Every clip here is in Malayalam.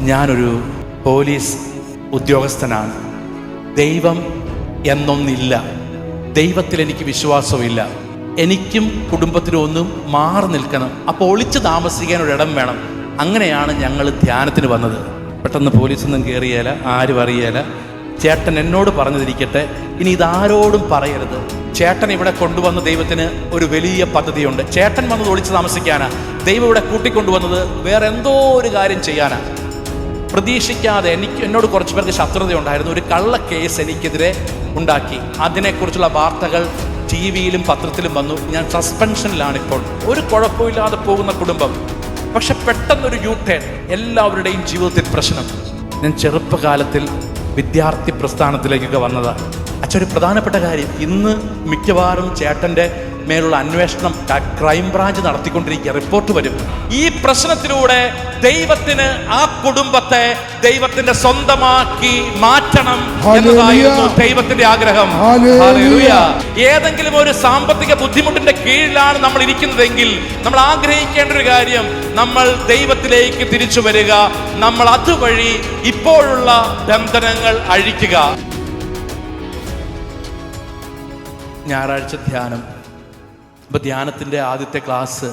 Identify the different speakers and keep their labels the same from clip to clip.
Speaker 1: ഞാനൊരു പോലീസ് ഉദ്യോഗസ്ഥനാണ്. ദൈവം എന്നൊന്നില്ല. ദൈവത്തിൽ എനിക്ക് വിശ്വാസമില്ല എനിക്കും കുടുംബത്തിനും ഒന്നും മാറി നിൽക്കണം. അപ്പോൾ ഒളിച്ച് താമസിക്കാൻ ഒരു ഇടം വേണം. അങ്ങനെയാണ് ഞങ്ങൾ ധ്യാനത്തിന് വന്നത്. പെട്ടെന്ന് പോലീസൊന്നും കയറിയാല ആരും അറിയാല. ചേട്ടൻ എന്നോട് പറഞ്ഞതിരിക്കട്ടെ. ഇനി ഇതാരോടും പറയരുത്. ചേട്ടൻ ഇവിടെ കൊണ്ടുവന്ന ദൈവത്തിന് ഒരു വലിയ പദ്ധതിയുണ്ട്. ചേട്ടൻ വന്നത് ഒളിച്ച് താമസിക്കാനാ. ദൈവം ഇവിടെ കൂട്ടിക്കൊണ്ടുവന്നത് വേറെ എന്തോ ഒരു കാര്യം ചെയ്യാനാ. പ്രതീക്ഷിക്കാതെ എനിക്ക് എന്നോട് കുറച്ച് പേർക്ക് ശത്രുത ഉണ്ടായിരുന്നു ഒരു കള്ള കേസ് എനിക്കെതിരെ ഉണ്ടാക്കി. അതിനെക്കുറിച്ചുള്ള വാർത്തകൾ ടി വിയിലും പത്രത്തിലും വന്നു. ഞാൻ സസ്പെൻഷനിലാണ് ഇപ്പോൾ ഒരു കുഴപ്പമില്ലാതെ പോകുന്ന കുടുംബം. പക്ഷെ പെട്ടെന്നൊരു യൂ എല്ലാവരുടെയും ജീവിതത്തിൽ പ്രശ്നം. ഞാൻ ചെറുപ്പകാലത്തിൽ വിദ്യാർത്ഥി പ്രസ്ഥാനത്തിലേക്കൊക്കെ വന്നത്. അച്ഛൻ ഒരു പ്രധാനപ്പെട്ട കാര്യം. ഇന്ന് മിക്കവാറും ചേട്ടന്റെ മേലുള്ള അന്വേഷണം ക്രൈം ക്രൈംബ്രാഞ്ച് നടത്തിക്കൊണ്ടിരിക്കുക. റിപ്പോർട്ട് വരും. ഈ പ്രശ്നത്തിലൂടെ ദൈവത്തിന് ആ കുടുംബത്തെ ദൈവത്തിന്റെ സ്വന്തമാക്കി മാറ്റണം എന്നതായിരുന്നു ദൈവത്തിന്റെ ആഗ്രഹം. ഏതെങ്കിലും ഒരു സാമ്പത്തിക ബുദ്ധിമുട്ടിന്റെ കീഴിലാണ് നമ്മൾ ഇരിക്കുന്നതെങ്കിൽ നമ്മൾ ആഗ്രഹിക്കേണ്ട ഒരു കാര്യം നമ്മൾ ദൈവത്തിലേക്ക് തിരിച്ചു വരിക. നമ്മൾ അതുവഴി ഇപ്പോഴുള്ള ബന്ധനങ്ങൾ അഴിക്കുക. ഞായറാഴ്ച ധ്യാനം. അപ്പോൾ ധ്യാനത്തിന്റെ ആദ്യത്തെ ക്ലാസ്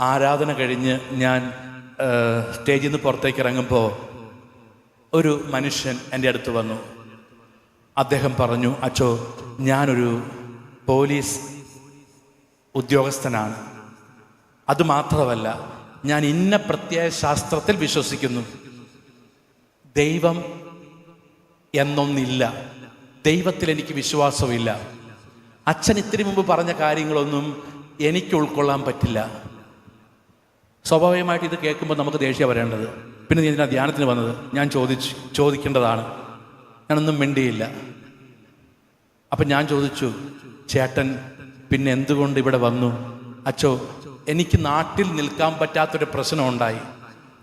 Speaker 1: ആരാധന കഴിഞ്ഞ് ഞാൻ സ്റ്റേജിൽ നിന്ന് പുറത്തേക്ക് ഇറങ്ങുമ്പോൾ ഒരു മനുഷ്യൻ എന്റെ അടുത്ത് വന്നു. അദ്ദേഹം പറഞ്ഞു അച്ചോ ഞാനൊരു പോലീസ് ഉദ്യോഗസ്ഥനാണ്. അതുമാത്രമല്ല ഞാൻ ഇന്ന പ്രത്യയ ശാസ്ത്രത്തിൽ വിശ്വസിക്കുന്നു. ദൈവം എന്നൊന്നില്ല. ദൈവത്തിൽ എനിക്ക് വിശ്വാസമില്ല അച്ഛൻ ഇത്തിരി മുമ്പ് പറഞ്ഞ കാര്യങ്ങളൊന്നും എനിക്ക് ഉൾക്കൊള്ളാൻ പറ്റില്ല. സ്വാഭാവികമായിട്ട് ഇത് കേൾക്കുമ്പോൾ നമുക്ക് ദേഷ്യം വരേണ്ടത്. പിന്നെ എന്തിനാ ധ്യാനത്തിന് വന്നത്? ഞാൻ ചോദിച്ചു ചോദിക്കേണ്ടതാണ്. ഞാനൊന്നും മിണ്ടിയില്ല. അപ്പം ഞാൻ ചോദിച്ചു ചേട്ടൻ പിന്നെ എന്തുകൊണ്ട് ഇവിടെ വന്നു? അച്ചോ എനിക്ക് നാട്ടിൽ നിൽക്കാൻ പറ്റാത്തൊരു പ്രശ്നം ഉണ്ടായി.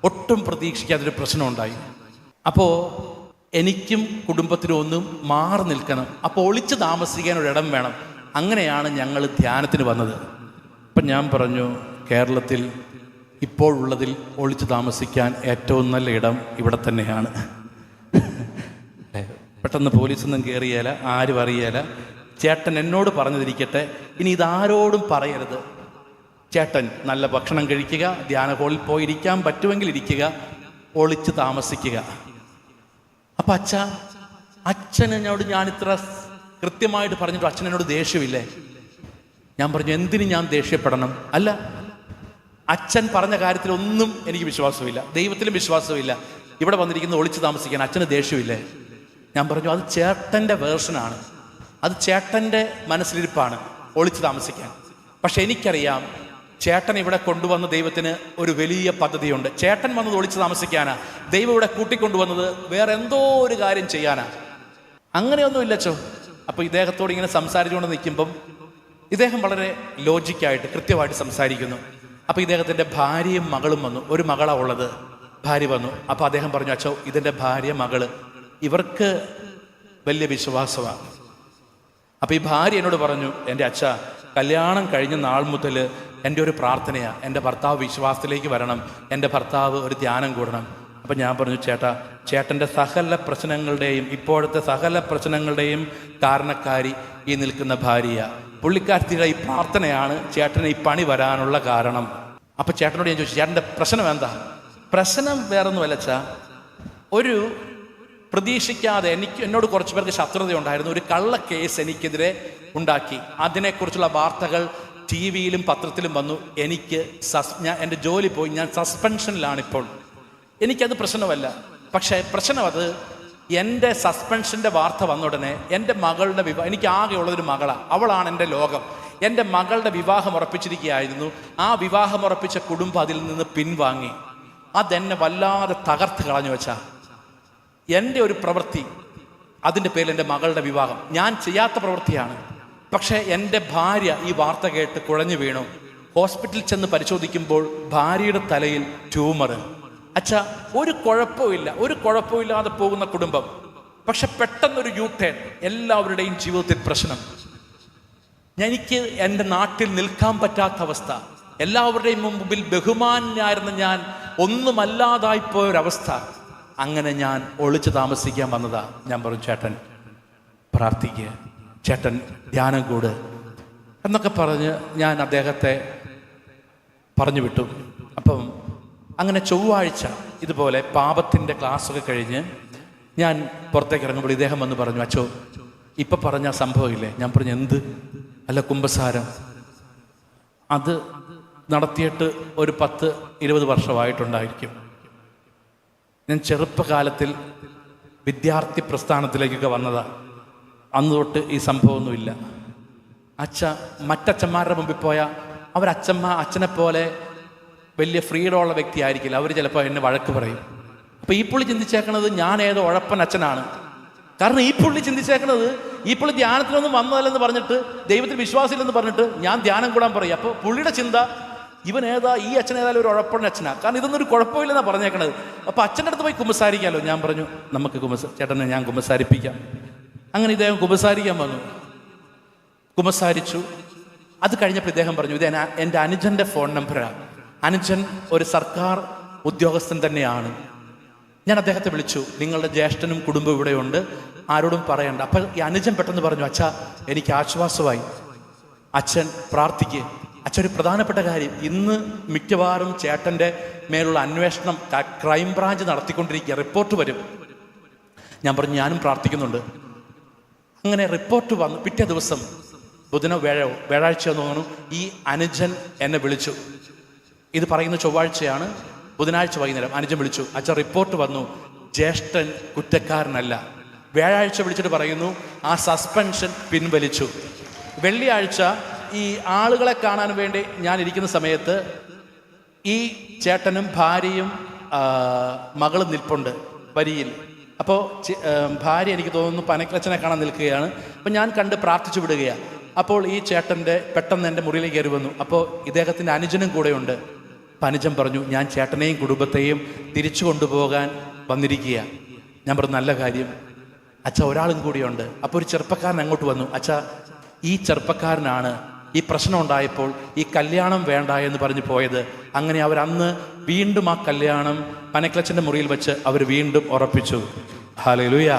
Speaker 1: ഒട്ടും പ്രതീക്ഷിക്കാത്തൊരു പ്രശ്നം ഉണ്ടായി. അപ്പോൾ എനിക്കും കുടുംബത്തിനും ഒന്നും മാറി നിൽക്കണം. അപ്പോൾ ഒളിച്ച് താമസിക്കാൻ ഒരിടം വേണം. അങ്ങനെയാണ് ഞങ്ങൾ ധ്യാനത്തിന് വന്നത്. അപ്പം ഞാൻ പറഞ്ഞു കേരളത്തിൽ ഇപ്പോഴുള്ളതിൽ ഒളിച്ചു താമസിക്കാൻ ഏറ്റവും നല്ല ഇടം ഇവിടെ തന്നെയാണ്. പെട്ടെന്ന് പോലീസൊന്നും കയറിയാല ആരും അറിയേല. ചേട്ടൻ എന്നോട് പറഞ്ഞതിരിക്കട്ടെ ഇനി ഇതാരോടും പറയരുത്. ചേട്ടൻ നല്ല ഭക്ഷണം കഴിക്കുക ധ്യാന ഹോളിൽ പോയി ഇരിക്കാൻ പറ്റുമെങ്കിൽ ഇരിക്കുക ഒളിച്ച് താമസിക്കുക. അപ്പൊ അച്ഛ ഞാൻ ഇത്ര കൃത്യമായിട്ട് പറഞ്ഞിട്ട് അച്ഛനോട് ദേഷ്യമില്ലേ? ഞാൻ പറഞ്ഞു എന്തിന് ഞാൻ ദേഷ്യപ്പെടണം? അല്ല അച്ഛൻ പറഞ്ഞ കാര്യത്തിലൊന്നും എനിക്ക് വിശ്വാസമില്ല. ദൈവത്തിലും വിശ്വാസമില്ല. ഇവിടെ വന്നിരിക്കുന്ന ഒളിച്ചു താമസിക്കാൻ അച്ഛന് ദേഷ്യമില്ലേ? ഞാൻ പറഞ്ഞു അത് ചേട്ടന്റെ വേർഷനാണ്. അത് ചേട്ടന്റെ മനസ്സിലിരിപ്പാണ് ഒളിച്ചു താമസിക്കാൻ. പക്ഷെ എനിക്കറിയാം ചേട്ടൻ ഇവിടെ കൊണ്ടുവന്ന ദൈവത്തിന് ഒരു വലിയ പദ്ധതിയുണ്ട്. ചേട്ടൻ വന്നത് ഒളിച്ചു താമസിക്കാനാ. ദൈവം ഇവിടെ കൂട്ടിക്കൊണ്ടുവന്നത് വേറെ എന്തോ ഒരു കാര്യം ചെയ്യാനാ. അങ്ങനെയൊന്നും ഇല്ലച്ചോ അപ്പൊ ഇദ്ദേഹത്തോട് ഇങ്ങനെ സംസാരിച്ചുകൊണ്ട് നിൽക്കുമ്പം ഇദ്ദേഹം വളരെ ലോജിക്കായിട്ട് കൃത്യമായിട്ട് സംസാരിക്കുന്നു. അപ്പോൾ ഇദ്ദേഹത്തിന്റെ ഭാര്യയും മകളും വന്നു. ഒരു മകളാ ഉള്ളത്. ഭാര്യ വന്നു. അപ്പോൾ അദ്ദേഹം പറഞ്ഞു അച്ഛോ ഇതിന്റെ ഭാര്യ മകൾ. ഇവർക്ക് വലിയ വിശ്വാസമാണ് അപ്പോൾ ഈ ഭാര്യ എന്നോട് പറഞ്ഞു എന്റെ അച്ഛ കല്യാണം കഴിഞ്ഞ നാൾ മുതൽ എന്റെ ഒരു പ്രാർത്ഥനയാണ് എന്റെ ഭർത്താവ് വിശ്വാസത്തിലേക്ക് വരണം. എന്റെ ഭർത്താവ് ഒരു ധ്യാനം കൂടണം. അപ്പം ഞാൻ പറഞ്ഞു ചേട്ടാ ചേട്ടന്റെ സകല പ്രശ്നങ്ങളുടെയും ഇപ്പോഴത്തെ സകല പ്രശ്നങ്ങളുടെയും കാരണക്കാരി ഈ നിൽക്കുന്ന ഭാര്യ. പുള്ളിക്കാരത്തിയുടെ ഈ പ്രാർത്ഥനയാണ് ചേട്ടന് ഈ പണി വരാനുള്ള കാരണം. അപ്പൊ ചേട്ടനോട് ഞാൻ ചോദിച്ചു ചേട്ടന്റെ പ്രശ്നം എന്താ? പ്രശ്നം വേറൊന്നുമല്ല അച്ഛാ. ഒരു പ്രതീക്ഷിക്കാതെ എനിക്ക് എന്നോട് കുറച്ച് പേർക്ക് ശത്രുത ഉണ്ടായിരുന്നു. ഒരു കള്ള കേസ് എനിക്കെതിരെ ഉണ്ടാക്കി. അതിനെക്കുറിച്ചുള്ള വാർത്തകൾ ടി വിയിലും പത്രത്തിലും വന്നു. എനിക്ക് സസ് ഞാൻ എന്റെ ജോലി പോയി. ഞാൻ സസ്പെൻഷനിലാണ് ഇപ്പോൾ എനിക്കത് പ്രശ്നമല്ല. പക്ഷേ പ്രശ്നം അത് എന്റെ സസ്പെൻഷന്റെ വാർത്ത വന്ന ഉടനെ എന്റെ മകളുടെ വിവാഹം എനിക്ക് ആകെയുള്ളൊരു മകളാണ് അവളാണ് എന്റെ ലോകം. എന്റെ മകളുടെ വിവാഹം ഉറപ്പിച്ചിരിക്കുകയായിരുന്നു. ആ വിവാഹം ഉറപ്പിച്ച കുടുംബം അതിൽ നിന്ന് പിൻവാങ്ങി. അതെന്നെ വല്ലാതെ തകർത്ത് കളഞ്ഞു വെച്ചാ. എന്റെ ഒരു പ്രവൃത്തി അതിന്റെ പേരിൽ എന്റെ മകളുടെ വിവാഹം. ഞാൻ ചെയ്യാത്ത പ്രവൃത്തിയാണ്. പക്ഷേ എന്റെ ഭാര്യ ഈ വാർത്ത കേട്ട് കുഴഞ്ഞു വീണു. ഹോസ്പിറ്റലിൽ ചെന്ന് പരിശോധിക്കുമ്പോൾ ഭാര്യയുടെ തലയിൽ ട്യൂമർ അച്ഛാ ഒരു കുഴപ്പമില്ല ഒരു കുഴപ്പമില്ലാതെ പോകുന്ന കുടുംബം. പക്ഷെ പെട്ടെന്നൊരു യൂ ടേൺ എല്ലാവരുടെയും ജീവിതത്തിൽ പ്രശ്നം. എനിക്ക് എന്റെ നാട്ടിൽ നിൽക്കാൻ പറ്റാത്ത അവസ്ഥ. എല്ലാവരുടെയും മുമ്പിൽ ബഹുമാനായിരുന്ന ഞാൻ ഒന്നുമല്ലാതായി പോയൊരവസ്ഥ. അങ്ങനെ ഞാൻ ഒളിച്ചു താമസിക്കാൻ വന്നതാ. ഞാൻ പറഞ്ഞു ചേട്ടൻ പ്രാർത്ഥിക്കുക ചേട്ടൻ ധ്യാനം കൂട്. എന്നൊക്കെ പറഞ്ഞ് ഞാൻ അദ്ദേഹത്തെ പറഞ്ഞു വിട്ടു. അപ്പം അങ്ങനെ ചൊവ്വാഴ്ച ഇതുപോലെ പാപത്തിന്റെ ക്ലാസ്സൊക്കെ കഴിഞ്ഞ് ഞാൻ പുറത്തേക്ക് ഇറങ്ങുമ്പോൾ ഇദ്ദേഹം വന്ന് പറഞ്ഞു അച്ചോ ഇപ്പൊ പറഞ്ഞ സംഭവമില്ലേ? ഞാൻ പറഞ്ഞു എന്ത്? അല്ല കുംഭസാരം. അത് നടത്തിയിട്ട് ഒരു പത്ത് ഇരുപത് വർഷമായിട്ടുണ്ടായിരിക്കും. ഞാൻ ചെറുപ്പകാലത്തിൽ വിദ്യാർത്ഥി പ്രസ്ഥാനത്തിലേക്കൊക്കെ വന്നതാ. അന്ന് തൊട്ട് ഈ സംഭവമൊന്നുമില്ല. അച്ഛ മറ്റച്ഛന്മാരുടെ മുമ്പിൽ പോയാൽ അവരച്ഛമ്മ അച്ഛനെ പോലെ വലിയ ഫ്രീഡം ഉള്ള വ്യക്തി ആയിരിക്കില്ല അവർ ചിലപ്പോൾ എന്നെ വഴക്ക് പറയും. അപ്പോൾ ഈ പുള്ളി ചിന്തിച്ചേക്കണത് ഞാൻ ഏതോ ഉഴപ്പൻ അച്ഛനാണ്. കാരണം ഈ പുള്ളി ചിന്തിച്ചേക്കണത് ഈ പുള്ളി ധ്യാനത്തിനൊന്നും വന്നതല്ലെന്ന് പറഞ്ഞിട്ട് ദൈവത്തിൽ വിശ്വാസമില്ലെന്ന് പറഞ്ഞിട്ട് ഞാൻ ധ്യാനം കൂടാൻ പറയും. അപ്പോൾ പുള്ളിയുടെ ചിന്ത ഇവൻ ഏതാ? ഈ അച്ഛൻ ഏതായാലും ഒരു ഉഴപ്പൻ അച്ഛനാ. കാരണം ഇതൊന്നും ഒരു കുഴപ്പമില്ലെന്നാണ് പറഞ്ഞേക്കണത്. അപ്പോൾ അച്ഛന്റെ അടുത്ത് പോയി കുമ്പസാരിക്കാമല്ലോ ഞാൻ പറഞ്ഞു നമുക്ക് കുമ്പസ ചേട്ടനെ ഞാൻ കുമ്പസാരിപ്പിക്കാം. അങ്ങനെ ഇദ്ദേഹം കുമ്പസാരിക്കാൻ വന്നു. കുമ്പസാരിച്ചു. അത് കഴിഞ്ഞപ്പോൾ ഇദ്ദേഹം പറഞ്ഞു ഇത് എന്റെ അനുജന്റെ ഫോൺ നമ്പറാണ് അനുജൻ ഒരു സർക്കാർ ഉദ്യോഗസ്ഥൻ തന്നെയാണ്. ഞാൻ അദ്ദേഹത്തെ വിളിച്ചു. നിങ്ങളുടെ ജ്യേഷ്ഠനും കുടുംബം ഇവിടെയുണ്ട്. ആരോടും പറയണ്ട. അപ്പം ഈ അനുജൻ പെട്ടെന്ന് പറഞ്ഞു അച്ഛ എനിക്ക് ആശ്വാസമായി. അച്ഛൻ പ്രാർത്ഥിക്കുക അച്ഛൻ ഒരു പ്രധാനപ്പെട്ട കാര്യം. ഇന്ന് മിക്കവാറും ചേട്ടന്റെ മേലുള്ള അന്വേഷണം ക്രൈം ബ്രാഞ്ച് നടത്തിക്കൊണ്ടിരിക്കുക. റിപ്പോർട്ട് വരും. ഞാൻ പറഞ്ഞു ഞാനും പ്രാർത്ഥിക്കുന്നുണ്ട്. അങ്ങനെ റിപ്പോർട്ട് വന്നു പിറ്റേ ദിവസം ബുധനോ വ്യാഴോ വ്യാഴാഴ്ച തോന്നുന്നു ഈ അനുജൻ എന്നെ വിളിച്ചു. ഇത് പറയുന്ന ചൊവ്വാഴ്ചയാണ് ബുധനാഴ്ച വൈകുന്നേരം. അനുജൻ വിളിച്ചു അച്ഛൻ റിപ്പോർട്ട് വന്നു. ജ്യേഷ്ഠൻ കുറ്റക്കാരനല്ല. വ്യാഴാഴ്ച വിളിച്ചിട്ട് പറയുന്നു ആ സസ്പെൻഷൻ പിൻവലിച്ചു. വെള്ളിയാഴ്ച ഈ ആളുകളെ കാണാൻ വേണ്ടി ഞാൻ ഇരിക്കുന്ന സമയത്ത് ഈ ചേട്ടനും ഭാര്യയും മകളും നിൽപ്പുണ്ട് വരിയിൽ. അപ്പോൾ ഭാര്യ എനിക്ക് തോന്നുന്നു പനക്ലച്ചനെ കാണാൻ നിൽക്കുകയാണ്. അപ്പം ഞാൻ കണ്ട് പ്രാർത്ഥിച്ചു വിടുകയാണ് അപ്പോൾ ഈ ചേട്ടന്റെ പെട്ടെന്ന് എന്റെ മുറിയിലേക്ക് കയറി വന്നു. അപ്പോൾ ഇദ്ദേഹത്തിന്റെ അനുജനും കൂടെയുണ്ട്. അപ്പം അനുജൻ പറഞ്ഞു ഞാൻ ചേട്ടനെയും കുടുംബത്തെയും തിരിച്ചു കൊണ്ടുപോകാൻ വന്നിരിക്കുക ഞാൻ പറഞ്ഞു നല്ല കാര്യം. അച്ഛ ഒരാളും കൂടിയുണ്ട്. അപ്പോൾ ഒരു ചെറുപ്പക്കാരൻ അങ്ങോട്ട് വന്നു. അച്ഛ ഈ ചെറുപ്പക്കാരനാണ് ഈ പ്രശ്നം ഉണ്ടായപ്പോൾ ഈ കല്യാണം വേണ്ട എന്ന് പറഞ്ഞു പോയത്. അങ്ങനെ അവർ അന്ന് വീണ്ടും ആ കല്യാണം പനക്ലച്ചന്റെ മുറിയിൽ വെച്ച് അവർ വീണ്ടും ഉറപ്പിച്ചു. ഹാലലുയ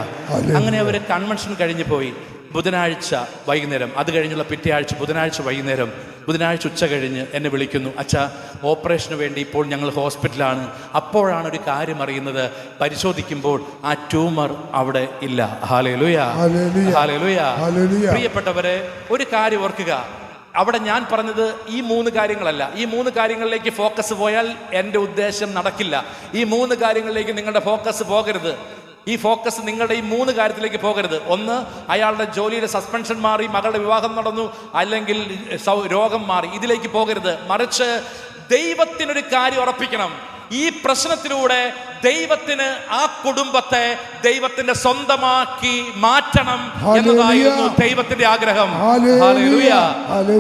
Speaker 1: അങ്ങനെ അവർ കൺവെൻഷൻ കഴിഞ്ഞു പോയി. ബുധനാഴ്ച വൈകുന്നേരം അത് കഴിഞ്ഞുള്ള പിറ്റേ ആഴ്ച ബുധനാഴ്ച വൈകുന്നേരം ബുധനാഴ്ച ഉച്ച കഴിഞ്ഞ് എന്നെ വിളിക്കുന്നു അച്ഛ ഓപ്പറേഷന് വേണ്ടി ഇപ്പോൾ ഞങ്ങൾ ഹോസ്പിറ്റലാണ്. അപ്പോഴാണ് ഒരു കാര്യം അറിയുന്നത്. പരിശോധിക്കുമ്പോൾ ആ ട്യൂമർ അവിടെ ഇല്ല. ഹാലലുയ. ഹാലലുയ. പ്രിയപ്പെട്ടവരെ ഒരു കാര്യം ഓർക്കുക. അവിടെ ഞാൻ പറഞ്ഞത് ഈ മൂന്ന് കാര്യങ്ങളല്ല. ഈ മൂന്ന് കാര്യങ്ങളിലേക്ക് ഫോക്കസ് പോയാൽ എന്റെ ഉദ്ദേശം നടക്കില്ല. ഈ മൂന്ന് കാര്യങ്ങളിലേക്ക് നിങ്ങളുടെ ഫോക്കസ് പോകരുത്. ഈ ഫോക്കസ് നിങ്ങളുടെ ഈ മൂന്ന് കാര്യത്തിലേക്ക് പോകരുത്. ഒന്ന് അയാളുടെ ജോലിയുടെ സസ്പെൻഷൻ മാറി മകളുടെ വിവാഹം നടന്നു അല്ലെങ്കിൽ രോഗം മാറി. ഇതിലേക്ക് പോകരുത്. മറിച്ച് ദൈവത്തിനൊരു കാര്യം ഉറപ്പിക്കണം. ഈ പ്രശ്നത്തിലൂടെ ദൈവത്തിന് ആ കുടുംബത്തെ ദൈവത്തിന്റെ സ്വന്തമാക്കി മാറ്റണം എന്നതായിരുന്നു ദൈവത്തിന്റെ ആഗ്രഹം.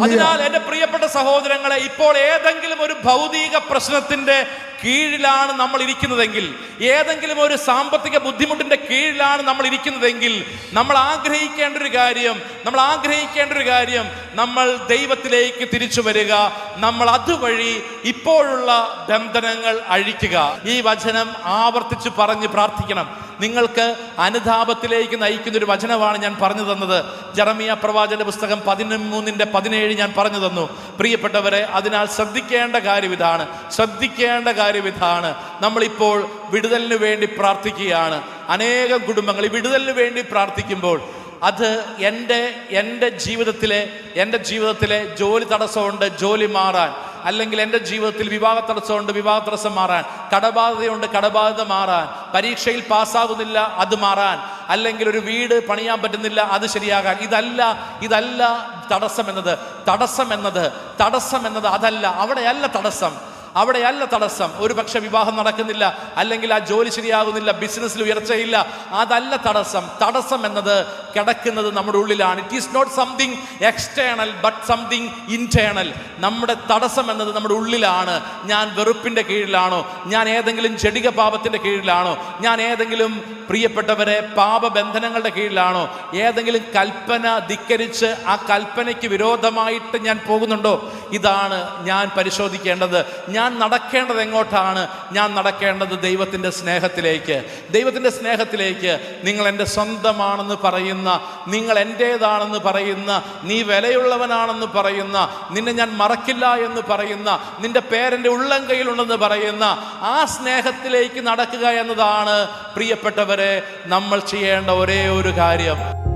Speaker 1: അതിനാൽ എന്റെ പ്രിയപ്പെട്ട സഹോദരങ്ങളെ ഇപ്പോൾ ഏതെങ്കിലും ഒരു ഭൗതിക പ്രശ്നത്തിന്റെ കീഴിലാണ് നമ്മൾ ഇരിക്കുന്നതെങ്കിൽ ഏതെങ്കിലും ഒരു സാമ്പത്തിക ബുദ്ധിമുട്ടിന്റെ കീഴിലാണ് നമ്മൾ ഇരിക്കുന്നതെങ്കിൽ നമ്മൾ ആഗ്രഹിക്കേണ്ട ഒരു കാര്യം നമ്മൾ ആഗ്രഹിക്കേണ്ട ഒരു കാര്യം നമ്മൾ ദൈവത്തിലേക്ക് തിരിച്ചു വരിക നമ്മൾ അതുവഴി ഇപ്പോഴുള്ള ബന്ധനങ്ങൾ അഴിക്കുക. ഈ വചനം ആവർത്തിച്ച് പറഞ്ഞ് പ്രാർത്ഥിക്കണം. നിങ്ങൾക്ക് അനുതാപത്തിലേക്ക് നയിക്കുന്ന ഒരു വചനമാണ് ഞാൻ പറഞ്ഞു തന്നത്. ജറമിയ പ്രവാചന്റെ പുസ്തകം പതിമൂന്നിന്റെ പതിനേഴ് ഞാൻ പറഞ്ഞു തന്നു. പ്രിയപ്പെട്ടവരെ അതിനാൽ ശ്രദ്ധിക്കേണ്ട കാര്യം ഇതാണ്. ശ്രദ്ധിക്കേണ്ട കാര്യം ഇതാണ്. നമ്മളിപ്പോൾ വിടുതലിന് വേണ്ടി പ്രാർത്ഥിക്കുകയാണ്. അനേകം കുടുംബങ്ങൾ ഈ വിടുതലിന് വേണ്ടി പ്രാർത്ഥിക്കുമ്പോൾ അത് എന്റെ എന്റെ ജീവിതത്തിലെ എന്റെ ജീവിതത്തിലെ ജോലി തടസ്സമുണ്ട് ജോലി മാറാൻ. അല്ലെങ്കിൽ എന്റെ ജീവിതത്തിൽ വിവാഹ തടസ്സമുണ്ട് വിവാഹ തടസ്സം മാറാൻ. കടബാധ്യതയുണ്ട് കടബാധ്യത മാറാൻ. പരീക്ഷയിൽ പാസ്സാകുന്നില്ല അത് മാറാൻ. അല്ലെങ്കിൽ ഒരു വീട് പണിയാൻ പറ്റുന്നില്ല അത് ശരിയാകാൻ. ഇതല്ല ഇതല്ല തടസ്സം എന്നത്. തടസ്സം എന്നത് തടസ്സം എന്നത് അതല്ല. അവിടെയല്ല തടസ്സം. അവിടെയല്ല തടസ്സം. ഒരു പക്ഷെ വിവാഹം നടക്കുന്നില്ല അല്ലെങ്കിൽ ആ ജോലി ശരിയാകുന്നില്ല ബിസിനസ്സിൽ ഉയർച്ചയില്ല. അതല്ല തടസ്സം. തടസ്സം എന്നത് കിടക്കുന്നത് നമ്മുടെ ഉള്ളിലാണ്. It is not something external but something internal നമ്മുടെ തടസ്സം എന്നത് നമ്മുടെ ഉള്ളിലാണ്. ഞാൻ വെറുപ്പിന്റെ കീഴിലാണോ? ഞാൻ ഏതെങ്കിലും ചെടിക പാപത്തിന്റെ കീഴിലാണോ? ഞാൻ ഏതെങ്കിലും പ്രിയപ്പെട്ടവരെ പാപബന്ധനങ്ങളുടെ കീഴിലാണോ? ഏതെങ്കിലും കൽപ്പന ധിക്കരിച്ച് ആ കൽപ്പനയ്ക്ക് വിരോധമായിട്ട് ഞാൻ പോകുന്നുണ്ടോ? ഇതാണ് ഞാൻ പരിശോധിക്കേണ്ടത്. ഞാൻ നടക്കേണ്ടത് എങ്ങോട്ടാണ്? ഞാൻ നടക്കേണ്ടത് ദൈവത്തിന്റെ സ്നേഹത്തിലേക്ക്. ദൈവത്തിന്റെ സ്നേഹത്തിലേക്ക് നിങ്ങൾ എന്റെ സ്വന്തമാണെന്ന് പറയുന്ന നിങ്ങൾ എന്റേതാണെന്ന് പറയുന്ന നീ വിലയുള്ളവനാണെന്ന് പറയുന്ന നിന്നെ ഞാൻ മറക്കില്ല എന്ന് പറയുന്ന നിന്റെ പേരെന്റെ ഉള്ളം കയ്യിലുണ്ടെന്ന് പറയുന്ന ആ സ്നേഹത്തിലേക്ക് നടക്കുക എന്നതാണ് പ്രിയപ്പെട്ടവരെ നമ്മൾ ചെയ്യേണ്ട ഒരേ ഒരു കാര്യം.